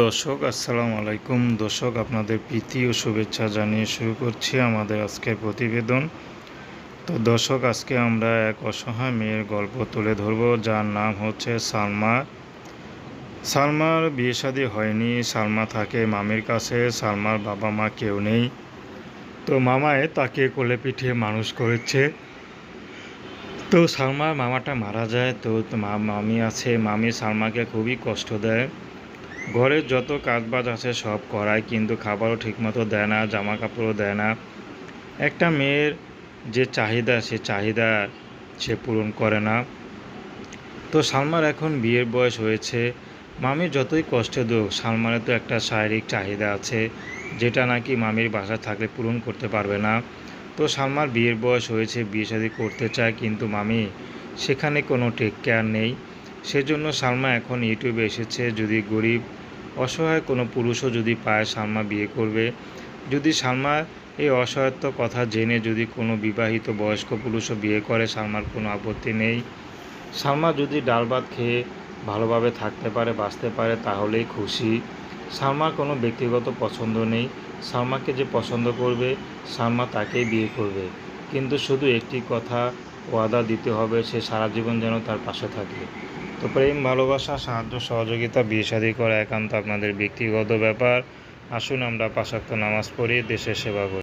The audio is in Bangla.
দর্শক, আসসালামু আলাইকুম। দর্শক, আপনাদের প্রীতি ও শুভেচ্ছা জানিয়ে শুরু করছি আমাদের আজকের প্রতিবেদন। তো দর্শক, আজকে আমরা এক অসহায় মেয়ের গল্প তুলে ধরব, যার নাম হচ্ছে সালমা। সালমার বিয়ে শাদী হয়নি, সালমা থাকে মামির কাছে, সালমার বাবা মা কেউ নেই। তো মামায় তাকে কোলে পিঠিয়ে মানুষ করেছে। তো সালমার মামাটা মারা যায়, তো মামি আছে, মামি সালমাকে খুবই কষ্ট দেয়। ঘরের যত কাজবাজ আছে সব করায়, কিন্তু খাবারও ঠিকমতো দেয় না জামা কাপড়ও দেয় না। একটা মেয়ের যে চাহিদা, সে চাহিদা সে পূরণ করে না। তো সালমার এখন বিয়ের বয়স হয়েছে। মামির যতই কষ্টে দোক সালমানের তো একটা শারীরিক চাহিদা আছে, যেটা নাকি মামির বাসা থাকলে পূরণ করতে পারবে না। তো সালমার বিয়ের বয়স হয়েছে, বিয়ে শাদী করতে চায়, কিন্তু মামি, সেখানে কোনো টেক কেয়ার নেই। সেজন্য সালমা এখন ইউটিউবে এসেছে, যদি গরিব, অসহায় কোনো পুরুষও যদি পায় সালমা বিয়ে করবে। যদি সালমা এই অসহায়ত্ব কথা জেনে যদি কোনো বিবাহিত বয়স্ক পুরুষও বিয়ে করে, সালমার কোনো আপত্তি নেই। সালমা যদি ডাল ভাত খেয়ে ভালোভাবে থাকতে পারে, বাঁচতে পারে, তাহলেই খুশি। সালমার কোনো ব্যক্তিগত পছন্দ নেই। সালমাকে যে পছন্দ করবে, সালমা তাকেই বিয়ে করবে। কিন্তু শুধু একটি কথা ওয়াদা দিতে হবে, সে সারা জীবন যেন তার পাশে থাকে। তো প্রেম, ভালোবাসা, সাহায্য, সহযোগিতা, বিয়ে শাদী করা একান্ত আপনাদের ব্যক্তিগত ব্যাপার। আসুন আমরা পাশাক্ত নামাজ পড়ি, দেশের সেবা করি।